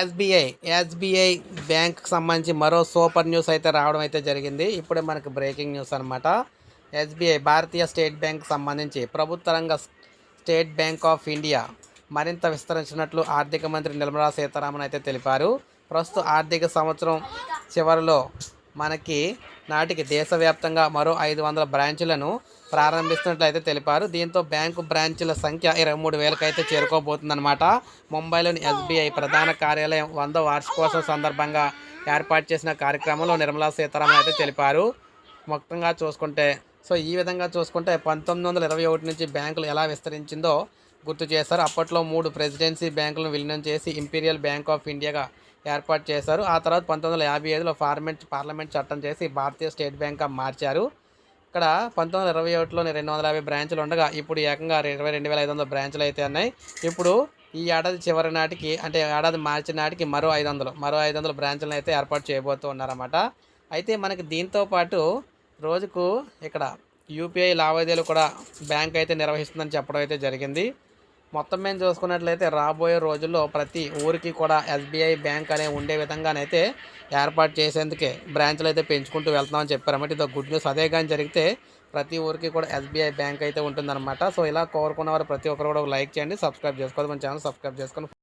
SBI SBI బ్యాంక్కి సంబంధించి మరో సూపర్ న్యూస్ అయితే రావడం అయితే జరిగింది. ఇప్పుడే మనకు బ్రేకింగ్ న్యూస్ అనమాట ఎస్బీఐ భారతీయ స్టేట్ బ్యాంక్ సంబంధించి ప్రభుత్వ రంగ స్టేట్ బ్యాంక్ ఆఫ్ ఇండియా మరింత విస్తరించినట్లు ఆర్థిక మంత్రి నిర్మలా సీతారామన్ అయితే తెలిపారు. ప్రస్తుత ఆర్థిక సంవత్సరం చివరిలో మనకి నాటికి దేశవ్యాప్తంగా మరో ఐదు వందల బ్రాంచులను ప్రారంభిస్తున్నట్లయితే తెలిపారు. దీంతో బ్యాంకు బ్రాంచుల సంఖ్య ఇరవై మూడు వేలకైతే చేరుకోబోతుందన్నమాట. ముంబైలోని ఎస్బీఐ ప్రధాన కార్యాలయం వంద వార్షికోత్సవం సందర్భంగా ఏర్పాటు చేసిన కార్యక్రమంలో నిర్మలా సీతారామన్ అయితే తెలిపారు. మొత్తంగా చూసుకుంటే సో ఈ విధంగా చూసుకుంటే పంతొమ్మిది వందల ఇరవై ఒకటి నుంచి బ్యాంకులు ఎలా విస్తరించిందో గుర్తు చేశారు. అప్పట్లో మూడు ప్రెసిడెన్సీ బ్యాంకులను విలీనం చేసి ఇంపీరియల్ బ్యాంక్ ఆఫ్ ఇండియాగా ఏర్పాటు చేశారు. ఆ తర్వాత పంతొమ్మిది వందల యాభై ఐదులో పార్లమెంట్ పార్లమెంట్ చట్టం చేసి భారతీయ స్టేట్ బ్యాంక్గా మార్చారు. ఇక్కడ పంతొమ్మిది వందల ఇరవై ఒకటిలోని రెండు వందల యాభై బ్రాంచులు ఉండగా ఇప్పుడు ఏకంగా ఇరవై రెండు వేల ఐదు వందల బ్రాంచులు అయితే ఉన్నాయి. ఇప్పుడు ఈ ఏడాది చివరి నాటికి అంటే ఏడాది మార్చి నాటికి మరో ఐదు వందలు మరో ఐదు వందల బ్రాంచులను అయితే ఏర్పాటు చేయబోతూ ఉన్నారన్నమాట. అయితే మనకి దీంతో పాటు రోజుకు ఇక్కడ యూపీఐ లావాదేవీలు కూడా బ్యాంక్ అయితే నిర్వహిస్తుందని చెప్పడం అయితే జరిగింది. మొత్తం మేము చూసుకున్నట్లయితే రాబోయే రోజుల్లో ప్రతి ఊరికి కూడా ఎస్బీఐ బ్యాంక్ అనే ఉండే విధంగానైతే ఏర్పాటు చేసేందుకే బ్రాంచ్లు అయితే పెంచుకుంటూ వెళ్తున్నామని చెప్పారన్నమాట. ఇదో గుడ్ న్యూస్. అదే కానీ జరిగితే ప్రతి ఊరికి కూడా ఎస్బీఐ బ్యాంక్ అయితే ఉంటుందన్నమాట. సో ఇలా కోరుకున్న వారు ప్రతి ఒక్కరు కూడా లైక్ చేయండి సబ్స్క్రైబ్ చేసుకోవాలి మన ఛానల్ సబ్స్క్రైబ్ చేసుకొని